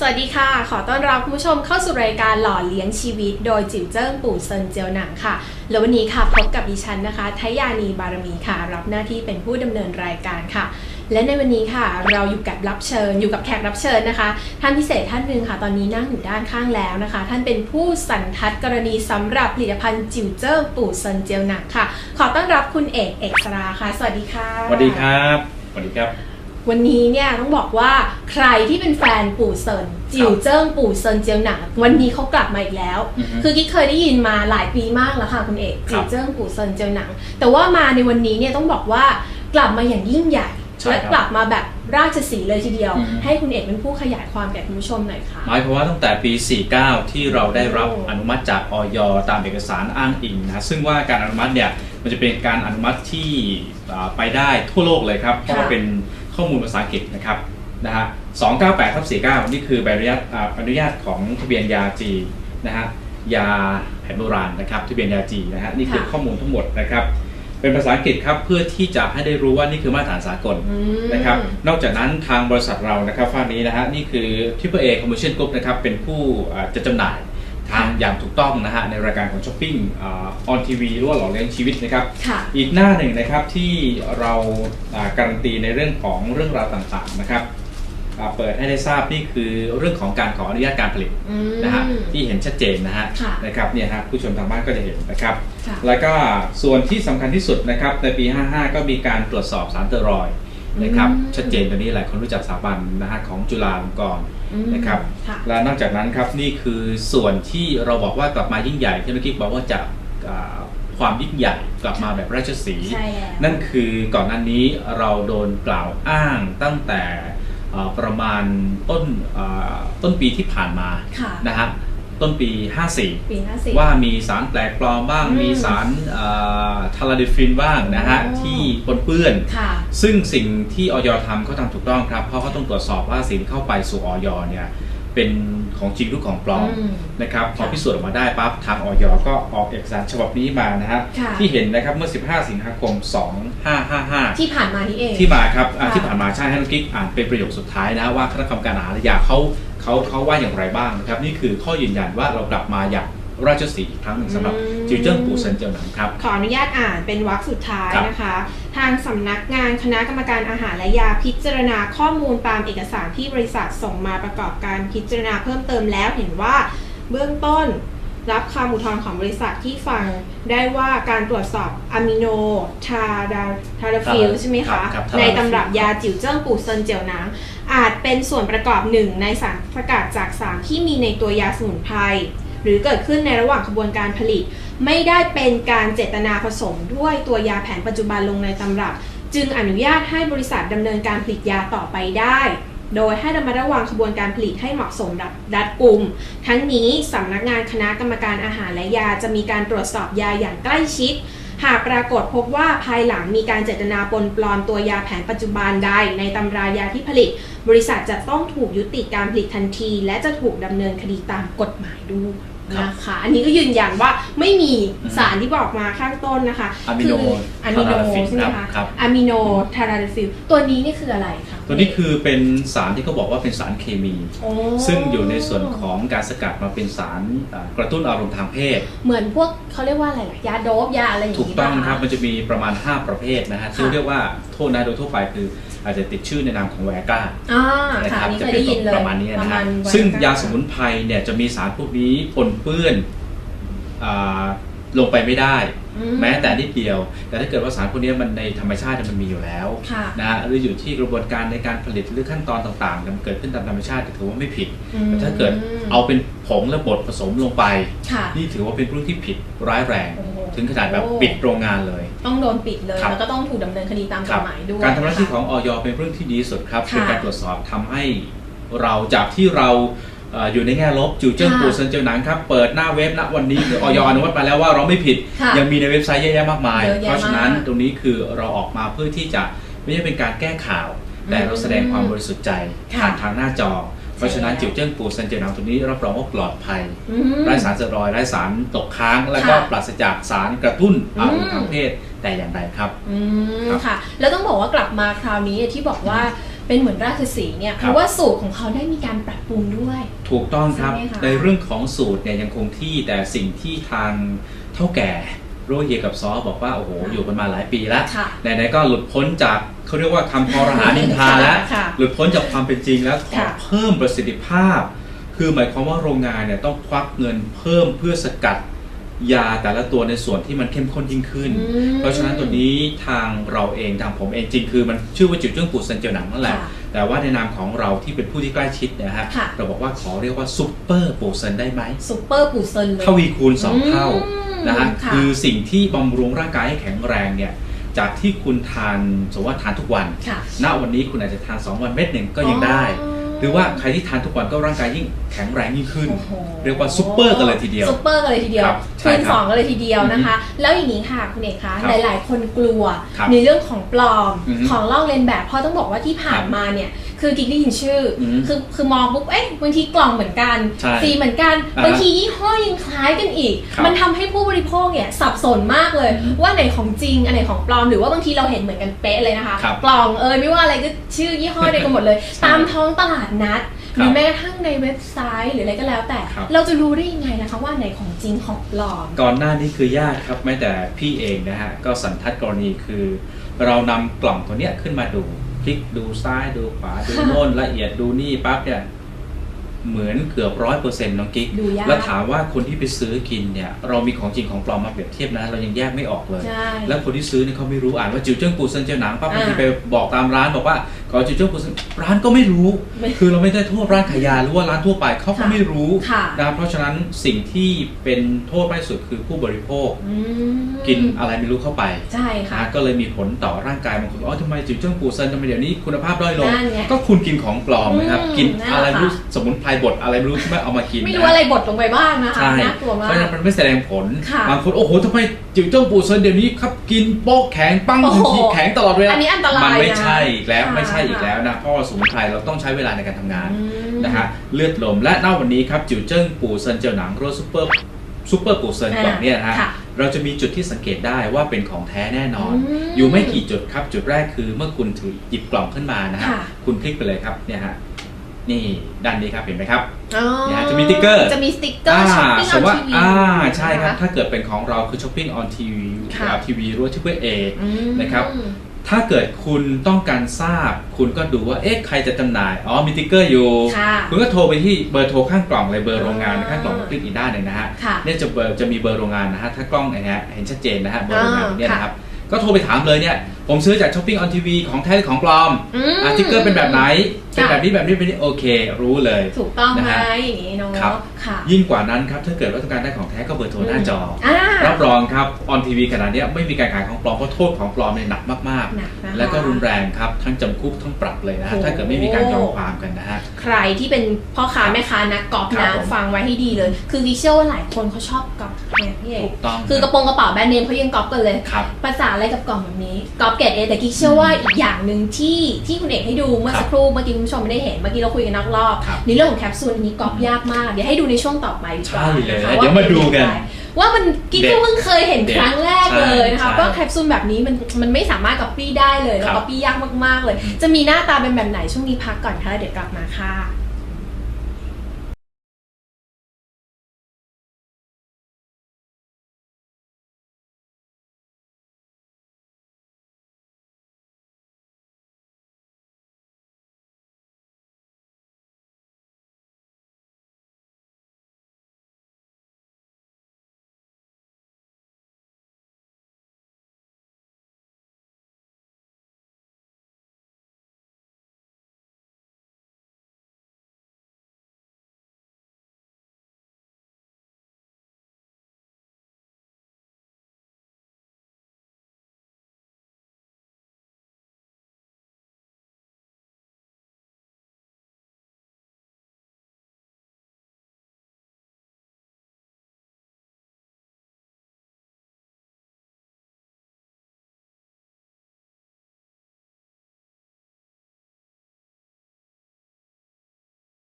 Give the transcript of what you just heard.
สวัสดีค่ะ ขอต้อนรับคุณผู้ชมเข้าสู่รายการหล่อเลี้ยงชีวิต โดยจิ๋วเจิ้งปู่เซินเจียวหนังค่ะ แล้ววันนี้ค่ะพบกับดิฉันนะคะทยานีบารมีค่ะ รับหน้าที่เป็นผู้ดำเนินรายการค่ะ และในวันนี้ค่ะเราอยู่กับรับเชิญ อยู่กับแขกรับเชิญนะคะ ท่านพิเศษท่านหนึ่งค่ะ ตอนนี้นั่งอยู่ด้านข้างแล้วนะคะ ท่านเป็นผู้สันทัดกรณีสำหรับผลิตภัณฑ์จิ๋วเจิ้งปู่เซินเจียวหนังค่ะ ขอต้อนรับคุณเอกเอกสราค่ะ สวัสดีค่ะ สวัสดีครับ สวัสดีครับ วันนี้เนี่ยต้องบอกว่าใครที่เป็นแฟนปู่เซินจิ๋วเจิ้งปู่เซินเจียวหนังวันนี้เขากลับมาอีกแล้ว อือฮึคือกิ๊กเคยได้ยินมาหลายปีมากแล้วค่ะคุณเอกครับจิ๋วเจิ้งปู่เซินเจียวหนังแต่ว่ามาในวันนี้เนี่ยต้องบอกว่ากลับมาอย่างยิ่งใหญ่ใช่และครับกลับมาแบบราชสีห์เลยทีเดียว อือฮึ ให้คุณเอกเป็นผู้ขยายความแก่คุณผู้ชมหน่อยค่ะ หมายความว่าตั้งแต่ปี 49 ที่เราได้รับโอ้อนุมัติจากออยตามเอกสารอ้างอิงนะซึ่งว่าการอนุมัติเนี่ยมันจะเป็นการอนุมัติที่อ่าไปได้ทั่วโลกเลยครับเพราะว่าเป็น ข้อมูลภาษาอังกฤษนะครับนะฮะ298ทับ49 นี่คือใบอนุญาตอ่าอนุญาตของทะเบียนยาจีนะฮะยาแผนโบราณนะครับทะเบียนยาจีนะฮะนี่คือค่ะข้อมูลทั้งหมดนะครับเป็นภาษาอังกฤษครับเพื่อที่จะให้ได้รู้ว่านี่คือมาตรฐานสากลอืมนะครับนอกจากนั้นทางบริษัทเรานะครับฝ้ากนี้นะฮะนี่คือ Triple A Commercial Group นะครับเป็นผู้อ่าจะจำหน่าย ทางอย่างถูกต้องนะฮะในรายการของช้อปปิ้งออนทีวีหรือว่าหล่อเลี้ยงชีวิตนะครับ ค่ะ อีกหน้าหนึ่งนะครับที่เราอ่าการันตีในเรื่องของเรื่องราวต่างๆนะครับอ่าเปิดให้ได้ทราบนี่คือเรื่องของการขออนุญาตการผลิตอืม นะฮะที่เห็นชัดเจนนะฮะค่ะนะครับเนี่ยฮะผู้ชมทางบ้านก็จะเห็นนะครับ ค่ะ แล้วก็ส่วนที่สำคัญที่สุดนะครับในปี 55 ก็มีการตรวจสอบสารเตอรอยด์นะครับอืม ชัดเจนตัวนี้หลายคนรู้จักสถาบันนะฮะของจุฬาลงกรณ์ อืมนะครับ ค่ะและนอกจากนั้นครับนี่คือส่วนที่เราบอกว่ากลับมายิ่งใหญ่ที่เมื่อกี้บอกว่าจะอ่าความยิ่งใหญ่กลับมาแบบราชสีห์ใช่แล้วนั่นคือก่อนหน้านี้เราโดนกล่าวอ้างตั้งแต่อ่าประมาณต้นอ่าต้นปีที่ผ่านมา ค่ะ นะฮะ ต้นปี 54 ปีห้าสิบว่ามีสารแปลกปลอมบ้าง อืมมีสารทาราดิฟินบ้างนะฮะ อ๋อ ที่ปนเปื้อน ค่ะ ซึ่งสิ่งที่ออยทำเขาทำถูกต้องครับ เพราะเขาต้องตรวจสอบว่าสิ่งที่เข้าไปสู่ออยเนี่ยเป็นของจริงหรือของปลอมอืมนะครับพอค่ะพิสูจน์ออกมาได้ปั๊บทางออยก็ออกเอกสารฉบับนี้มานะฮะค่ะ ที่เห็นนะครับเมื่อ 15 สิงหาคม 2555 ที่ผ่านมานี่เอง ที่มาครับอะค่ะที่ผ่านมาใช่ให้น้องกิ๊กอ่านเป็นประโยคสุดท้ายนะว่าคณะกรรมการอาหารและยาเขา เขาเขาว่าอย่างไรบ้างนะครับ นี่คือข้อยืนยันว่าเรากลับมาอย่างราชสีห์อีกครั้งหนึ่งสำหรับอืมจิวเจิ้งปูเซินเจียวหนังครับ ขออนุญาตอ่านเป็นวรรคสุดท้ายครับนะคะ ทางสำนักงานคณะกรรมการอาหารและยาพิจารณาข้อมูลตามเอกสารที่บริษัทส่งมาประกอบการพิจารณาเพิ่มเติมแล้วเห็นว่าเบื้องต้นรับคำอุทธรณ์ของบริษัทที่ฟังได้ว่าการตรวจสอบอะมิโนทาดาทาราฟิลครับใช่ไหมครัคะบครับใน Tadalafil ตำรับยาจิ๋วเจิ้งปูเซินเจียวหนัง อาจเป็นส่วนประกอบหนึ่งในสารสกัดจากสารที่มีในตัวยาสมุนไพรหรือเกิดขึ้นในระหว่างกระบวนการผลิต ไม่ได้เป็นการเจตนาผสมด้วยตัวยาแผนปัจจุบันลงในตำรับ จึงอนุญาตให้บริษัทดำเนินการผลิตยาต่อไปได้โดยให้ระมัดระวังกระบวนการผลิตให้เหมาะสมรัดรัดกลุ่ม ทั้งนี้สำนักงานคณะกรรมการอาหารและยาจะมีการตรวจสอบยาอย่างใกล้ชิด หากปรากฏพบว่าภายหลังมีการเจตนาปนปลอมตัวยาแผนปัจจุบันใดในตำรายาที่ผลิต บริษัทจะต้องถูกยุติการผลิตทันที และจะถูกดำเนินคดีตามกฎหมายด้วย นะคะ อันนี้ก็ยืนยันว่าไม่มีอืมสารที่บอกมาข้างต้นนะคะอะมิโนคือะมิโนทาราฟิลใช่ไหมคะครับอะมิโนทาราฟิลตัวนี้นี่คืออะไรคะตัวนี้คือเป็นสารที่เขาบอกว่าเป็นสารเคมีโอ้ซึ่งอยู่ในส่วนของการสกัดมาเป็นสารอ่ากระตุ้นอารมณ์ทางเพศ เหมือนพวกเขาเรียกว่าอะไรล่ะยาโดบยาอะไรอย่างถูกนี้ต้องป่ะะครับมันจะมีประมาณ 5 ประเภทนะฮะซึ่งเรียกว่าโทษนะโดยทั่วไปคืออาจจะติดชื่อในนามของแวก้าอ่านะค่ะครับอันนี้จะเคยเป็นได้ยินเลยประมาณนี้นะปฮะมาณซึ่งไวก้ยาสมุนไพรเนี่ยจะมีสารพวกนี้ปนเปื้อนอ่าลงไปไม่ได้อืแม้แต่นิดเดียว แต่ถ้าเกิดว่าสารพวกนี้มันในธรรมชาติเนี่ยมันมีอยู่แล้วค่ะนะฮะหรืออยู่ที่กระบวนการในการผลิตหรือขั้นตอนต่างๆเนี่ยมันเกิดขึ้นตามธรรมชาติถือว่าไม่ผิดอืมแต่ถ้าเกิดเอาเป็นผงและบดผสมลงไปค่ะนี่ถือว่าเป็นเรื่องที่ผิดร้ายแรงโอ้โหถึงขนาดแบบปิดโรงงานเลย ต้องโดนปิดเลยครับแล้วก็ต้องถูกดำเนินคดีตามกฎหมายด้วยการทำหน้าที่ะคะของออยเป็นเรื่องที่ดีที่สุดครับค่ะเป็นการตรวจสอบทำให้เราจากที่เรา เอ่ออยู่ในแง่ลบจูเจิ้งค่ะปูเซินเจียวหนังครับ เปิดหน้าเว็บณวันนี้ออยอนุมัติมาแล้วว่าเราไม่ผิด ค่ะยังมีในเว็บไซต์เยอะแยะมากมาย เยอะแยะเพราะฉะนั้นมากตรงนี้คือเราออกมาเพื่อที่จะไม่ใช่เป็นการแก้ข่าว แต่เราแสดงความบริสุทธิ์ใจค่ะผ่านทางหน้าจอ เพราะฉะนั้นใช่แล้วจิวเจิ้งปูเซินเจียวหนังตัวนี้รับรองว่าปลอดภัย อืม ไร้สารเสเตียรอยด์ไร้สารตกค้าง แล้วก็ค่ะปราศจากสารกระตุ้นอารมอืณ์มทางเพศแต่อย่างใดครับ อืมครับ ค่ะ แล้วต้องบอกว่ากลับมาคราวนี้ที่บอกว่า เป็นเหมือนราชสีห์เนี่ยครับเพราะว่าสูตรของเขาได้มีการปรับปรุงด้วย ถูกต้องครับใช่ไหมคะในเรื่องของสูตรเนี่ยยังคงที่แต่สิ่งที่ทางเท่าแก่โรยเยกับซอบอกว่าโอ้โหอยู่กันมาหลายปีแล้วค่ะไหนๆก็หลุดพ้นจากเขาเรียกว่าคำพอรหานินทาแล้ว ค่ะหลุดพ้นจากความเป็นจริงแล้วขอค่ะ เพิ่มประสิทธิภาพ คือหมายความว่าโรงงานเนี่ยต้องควักเงินเพิ่มเพื่อสกัด ยาแต่ละตัวในส่วนที่มันเข้มข้นยิ่งขึ้น อืมเพราะฉะนั้นตัวนี้ทางเราเองทางผมเองจริงคือมันชื่อว่าจุดเรื่องปูเซนเจียวหนังนั่นแหละ ค่ะแต่ว่าในนามของเราที่เป็นผู้ที่ใกล้ชิดเนยฮะค่ะ เราบอกว่าขอเรียกว่าซุปเปอร์ปูเซนได้ไหมซุปเปอร์ปูเซนเลย ทวีคูณ2เท่าอืมนะฮะค่ะ คือสิ่งที่บำรุงร่างกายให้แข็งแรงเนี่ยจากที่คุณทานสมมติว่าทานทุกวัน ค่ะณวันนี้คุณอาจจะทาน 2 วันเม็ดหนึ่งก็ยังได้ อ๋อ หรือว่าใครที่ทานทุกวันก็ร่างกายยิ่งแข็งแรงยิ่งขึ้น โอ้โหเรียกว่าซุปเปอร์กันเลยทีเดียว ซุปเปอร์กันเลยทีเดียวครับใช่คูณครับสองกันเลยทีเดียวนะคะ แล้วอย่างนี้ค่ะคุณเอกคะครับหลาย ๆ คนกลัวครับในเรื่องของปลอมอือฮึของลอกเลียนแบบเพราะต้องบอกว่าที่ผ่านมาเนี่ย คือกิ๊กได้ยินชื่อออฮึคือคือมองปุ๊บเอ๊ะบางทีกล่องเหมือนกัน ใช่สีเหมือนกันอ่าฮะบางทียี่ห้อยังคล้ายกันอีก ครับมันทำให้ผู้บริโภคเนี่ยสับสนมากเลย อือฮึว่าไหนของจริงอันไหนของปลอมหรือว่าบางทีเราเห็นเหมือนกันเป๊ะเลยนะคะครับกล่องเอยไม่ว่าอะไรก็ชื่อยี่ห้อเดียวกันหมดเลย ตามท้องตลาดนัดหครับรือแม้กระทั่งในเว็บไซต์หรืออะไรก็แล้วแต่ ครับ เราจะรู้ได้ยังไงนะคะว่าไหนของจริงของปลอม ก่อนหน้านี้คือยากครับแม้แต่พี่เองนะฮะก็สันทัดกรณีคือ เรานำกล่องตัวเนี้ยขึ้นมาดูพ ลิกดูซ้ายดูขวาดูโน่นละเอียดดูนี่ปั๊บเนี่ยเหมือนเกือบร้อยเปอร์เซ็นต์น้องกิ๊ก ดูยาก แล้วถามว่าคนที่ไปซื้อกินเนี่ย เรามีของจริงของปลอมมาเปรียบเทียบนะ เรายังแยกไม่ออกเลย ใช่ แล้วคนที่ซื้อเนี่ยเขาไม่รู้อ่านว่าจิวเจิ้งปูเซินเจียวหนังปั๊บบางทีอ่า ไปบอกตามร้านบอกว่าขอจิวเจิ้งปูเซินร้านก็ไม่รู้ไม่คือเราไม่ได้โทษร้านขายยาหรือว่าร้านทั่วไปเขาก็ค่ะไม่รู้ค่ะนะเพราะฉะนั้นสิ่งที่เป็นโทษมากที่สุดคือผู้บริโภคอืมกินอะไรไม่รู้เข้าไปใช่ค่ะนะก็เลยมีผลต่อร่างกายบางคนอ๋อทำไมจิวเจิ้งปูเซินทำไมเดี๋ยวนี้คุณภาพด้อยลงนั่นไงก็คุณกินของปลอมนะครับอืมกินนั่นแหละอะไรไม่รู้ค่ะสมุนไพรบดอะไรไม่รู้ที่ไม่เอามากินไม่นะรู้อะไรบดลงไปบ้างนะคะใช่น่ากลัวเพมาราะฉะนั้กนมันไม่แสดงผลค่ะบางคนโอ้โหทำไมจิ๋วเจ้าปูเซินเดี๋ยวนี้ครับกินโป๊กแข็งปั้งโอ้ทันโหทีแข็งตลอดเวลาอันนี้อันตรายมันไม่นะใช่อีกแล้วค่ะไม่ใช่อีกแล้วนะเพราะว่าสมุนไพรเราต้องใช้เวลาในการทำงานอืมนะฮะเลือดลมและณวันนี้ครับจิ๋วเจิ้งปูเซินเจียวหนังรสซูเปอร์ซูเปอร์ปูเซินอ่ากล่องเนี่ยนะฮะ ค่ะเราจะมีจุดที่สังเกตได้ว่าเป็นของแท้แน่นอนอืมอยู่ไม่กี่จุดครับ จุดแรกคือเมื่อคุณถือหยิบกล่องขึ้นมานะฮะ ค่ะ คุณคลิกไปเลยครับเนี่ยฮะ นี่ด้านนี้ครับเห็นไหมครับอ๋อเนี่ยจะมีติ๊กเกอร์จะมีสติ๊กเกอร์ช้อปปิ้งอสอมนมติว่าทีวีอ่าใช่ครับ ถ้าเกิดเป็นของเราคือช้อปปิ้งออนทีวีค่ะทีวีหรือว่าทีวีเออืมนะครับถ้าเกิดคุณต้องการทราบ คุณก็ดูว่าเอ๊ะใครจะจำหน่ายอ๋อมีติ๊กเกอร์อยู่ค่ะคุณก็โทรไปที่เบอร์โทรข้างกล่องเลยเบอร์โรงงานอ่าข้างกล่องคลิกอีกด้านหนึ่งนะฮะค่ะเนี่ยจะเบอร์จะมีเบอร์โรงงานนะฮะถ้ากล้องเนี่ยฮะเห็นชัดเจนนะฮะเบอร์โรงงานอ่าเนี่ยนะครับก็โทรไปถามเลยเนี่ยผมซื้อจากช้อปปิ้งออนทีวีของแท้หรือของปลอมอืมอ่าติ๊กเกอร์เป็นแบบไหน เป็นค่ะแบบนี้แบบนี้แบบนี้โอเค รู้เลย ถูกต้องไหมนะฮะอย่างนี้เนาะครับ ค่ะ ยิ่งกว่านั้นครับถ้าเกิดว่าต้องการได้ของแท้ก็เบอร์โทรหน้าจออ่ารับรองครับออนทีวีขนาดเนี้ยไม่มีการขายของปลอมเพราะโทษของปลอมเนี่ยหนักมากหนักนะคะๆและก็รุนแรงครับทั้งจำคุกทั้งปรับเลยนะฮะโอ้โหถ้าเกิดไม่มีการยอมความกันนะฮะใครที่เป็นพ่อค้าแม่ค้านักกอล์ฟครันะบผมฟังไว้ให้ดีเลย คือดิเชื่อว่าหลายคนเขาชอบกอล์ฟเนี่ยพี่เอกถูกต้องคือกระโปรงกระเป๋าแบรนด์เนมเขายังกอล์ฟกันเลยครับภาษาอะไรกับกล่องแบบนี้กอล์ฟเกรดเอแต่กิ๊กเชื่อว่าอีกอย่างหนึ่งที่ที่คุณเอกให้ดูเมื่อครับสักครู่เมื่อกี้คุณผู้ชมไม่ได้เห็นเมื่อกี้เราคุยกันนอกรอบ ครับในเรื่องของแคปซูลอันนี้กอล์ฟยากมาก เดี๋ยวให้ดูในช่วงต่อไปดีกว่าใช่เลยนะคะเดี๋ยวมาดูกัน ว่ามันกิ๊กเด็ดก็เพิ่งเคยเห็นครั้งแรกเลยนะคะใช่ว่าแคปซูลแบบนี้มันมันไม่สามารถก๊อปปี้ได้เลยแล้วครับ ก๊อปปี้ยากมากๆเลย จะมีหน้าตาเป็นแบบไหนช่วงนี้พักก่อนค่ะแล้วเดี๋ยวกลับมาค่ะ